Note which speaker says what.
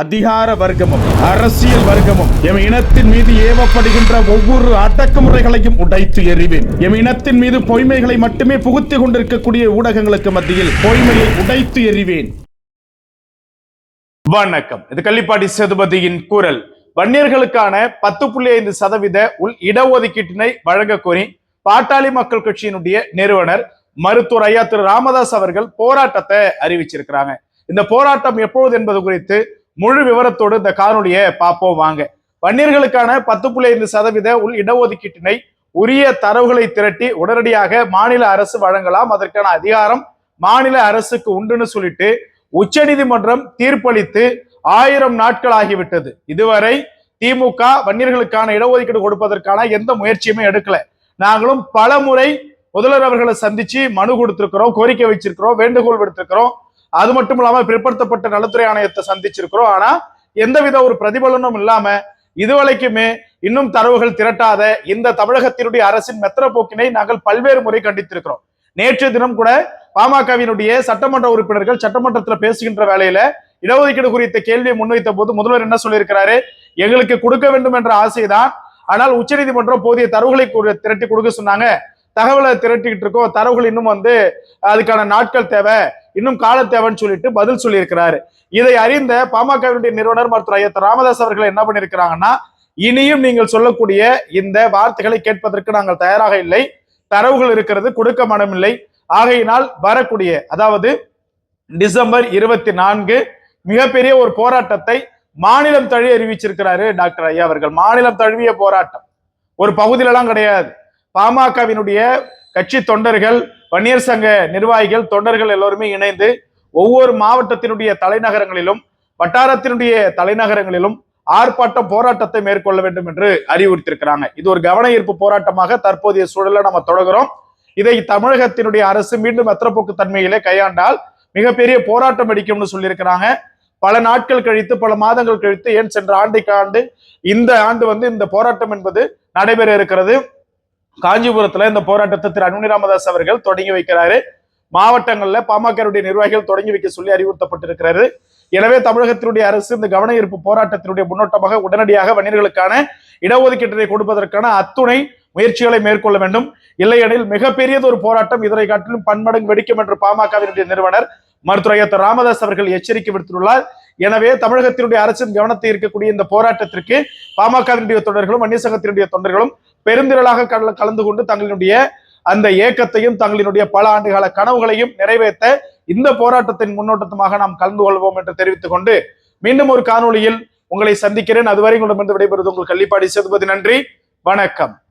Speaker 1: அதிகார வர்க்கமும் அரசியல் வர்க்கமும் எம் இனத்தின் மீது ஏவப்படுகின்ற ஒவ்வொரு அடக்குமுறைகளையும் உடைத்து எறிவேன். எம் இனத்தின் மீது பொய்மைகளை மட்டுமே புகுத்திக் கொண்டிருக்கக்கூடிய ஊடகங்களுக்கு மத்தியில் பொய்மையை உடைத்து எறிவேன். வணக்கம். இது கள்ளிப்பாடி சேதுபதியின் குரல். வன்னியர்களுக்கான பத்து புள்ளி ஐந்து சதவீத உள் இடஒதுக்கீட்டினை வழங்க கோரி பாட்டாளி மக்கள் கட்சியினுடைய நிறுவனர் மருத்துவர் ஐயா திரு ராமதாஸ் அவர்கள் போராட்டத்தை அறிவிச்சிருக்கிறாங்க. இந்த போராட்டம் எப்பொழுது என்பது குறித்து முழு விவரத்தோடு இந்த காணொலியை பார்ப்போம் வாங்க. வன்னியர்களுக்கான பத்து புள்ளி ஐந்து சதவீத உள் இடஒதுக்கீட்டினை உரிய தரவுகளை திரட்டி உடனடியாக மாநில அரசு வழங்கலாம். அதற்கான அதிகாரம் மாநில அரசுக்கு உண்டுன்னு சொல்லிட்டு உச்சநீதிமன்றம் தீர்ப்பளித்து ஆயிரம் நாட்கள் ஆகிவிட்டது. இதுவரை திமுக வன்னியர்களுக்கான இடஒதுக்கீடு கொடுப்பதற்கான எந்த முயற்சியுமே எடுக்கல. நாங்களும் பல முறை முதல்வர் அவர்களை சந்திச்சு மனு கொடுத்திருக்கிறோம் கோரிக்கை வச்சிருக்கிறோம் வேண்டுகோள் விடுத்திருக்கிறோம். அது மட்டும் இல்லாம பிற்படுத்தப்பட்ட நலத்துறை ஆணையத்தை சந்திச்சிருக்கிறோம். ஆனா எந்தவித ஒரு பிரதிபலனும் இல்லாம இதுவரைக்குமே இன்னும் தரவுகள் திரட்டாத இந்த தமிழகத்தினுடைய அரசின் மெத்திர போக்கினை நாங்கள் பல்வேறு முறை கண்டித்திருக்கிறோம். நேற்று தினம் கூட பாமகவினுடைய சட்டமன்ற உறுப்பினர்கள் சட்டமன்றத்தில் பேசுகின்ற வேலையில இடஒதுக்கீடு குறித்த கேள்வியை முன்வைத்த போது முதல்வர் என்ன சொல்லியிருக்கிறாரு? எங்களுக்கு கொடுக்க வேண்டும் என்ற ஆசைதான். ஆனால் உச்சநீதிமன்றம் போதிய தரவுகளை திரட்டி கொடுக்க சொன்னாங்க. தகவலை திரட்டிக்கிட்டு இருக்கோம். தரவுகள் இன்னும் வந்து அதுக்கான நாட்கள் தேவை. இன்னும் கால தேவைன்னு சொல்லிட்டு பதில் சொல்லியிருக்கிறாரு. இதை அறிந்த பாமகவினுடைய நிறுவனர் மருத்துவர் ஐயா ராமதாஸ் அவர்கள் என்ன பண்ணியிருக்கிறாங்கன்னா இனியும் நீங்கள் சொல்லக்கூடிய இந்த வார்த்தைகளை கேட்பதற்கு நாங்கள் தயாராக இல்லை. தரவுகள் இருக்கிறது கொடுக்க மனமில்லை ஆகையினால் வரக்கூடிய அதாவது டிசம்பர் இருபத்தி நான்கு மிகப்பெரிய ஒரு போராட்டத்தை மாநிலம் தழுவி அறிவிச்சிருக்கிறாரு டாக்டர் ஐயா அவர்கள். மாநிலம் தழுவிய போராட்டம். ஒரு பகுதியிலலாம் கிடையாது. பாமகவினுடைய கட்சி தொண்டர்கள் வன்னியர் சங்க நிர்வாகிகள் தொண்டர்கள் எல்லோருமே இணைந்து ஒவ்வொரு மாவட்டத்தினுடைய தலைநகரங்களிலும் வட்டாரத்தினுடைய தலைநகரங்களிலும் ஆர்ப்பாட்டம் போராட்டத்தை மேற்கொள்ள வேண்டும் என்று அறிவுறுத்தியிருக்கிறாங்க. இது ஒரு கவன ஈர்ப்பு போராட்டமாக தற்போதைய சூழலை நம்ம தொடங்குறோம் இதை தமிழகத்தினுடைய அரசு மீண்டும் எத்திரப்போக்கு தன்மையிலே கையாண்டால் மிகப்பெரிய போராட்டம் அடிக்கும்னு சொல்லியிருக்கிறாங்க. பல நாட்கள் கழித்து பல மாதங்கள் கழித்து ஏன் சென்ற ஆண்டைக்கு ஆண்டு இந்த ஆண்டு வந்து இந்த போராட்டம் என்பது நடைபெற இருக்கிறது. காஞ்சிபுரத்துல இந்த போராட்டத்தை திரு அன்புனி ராமதாஸ் அவர்கள் தொடங்கி வைக்கிறாரு. மாவட்டங்கள்ல பாமகருடைய நிர்வாகிகள் தொடங்கி வைக்க சொல்லி அறிவுறுத்தப்பட்டிருக்கிறாரு. எனவே தமிழகத்தினுடைய அரசு இந்த கவன ஈர்ப்பு போராட்டத்தினுடைய முன்னோட்டமாக உடனடியாக வணிகர்களுக்கான இடஒதுக்கீட்டினை கொடுப்பதற்கான அத்துணை முயற்சிகளை மேற்கொள்ள வேண்டும். இல்லையெனில் மிகப்பெரியது ஒரு போராட்டம் இதனை காட்டிலும் பன்மடங்கு வெடிக்கும் என்று பாமகவினுடைய நிறுவனர் மருத்துவர் ராமதாஸ் அவர்கள் எச்சரிக்கை விடுத்துள்ளார். எனவே தமிழகத்தினுடைய அரசின் கவனத்தை இருக்கக்கூடிய இந்த போராட்டத்திற்கு பாமகவினுடைய தொண்டர்களும் அந்நிய சங்கத்தினுடைய தொண்டர்களும் பெருந்திரளாக கல- கலந்து கொண்டு தங்களுடைய அந்த ஏக்கத்தையும் தங்களினுடைய பல ஆண்டுகால கனவுகளையும் நிறைவேற்ற இந்த போராட்டத்தின் முன்னோட்டமாக நாம் கலந்து கொள்வோம் என்று தெரிவித்துக் கொண்டு மீண்டும் ஒரு காணொளியில் உங்களை சந்திக்கிறேன். அதுவரை உங்களிடமிருந்து விடைபெறுவது உங்கள் கள்ளிப்பாடி சேதுபதி. நன்றி. வணக்கம்.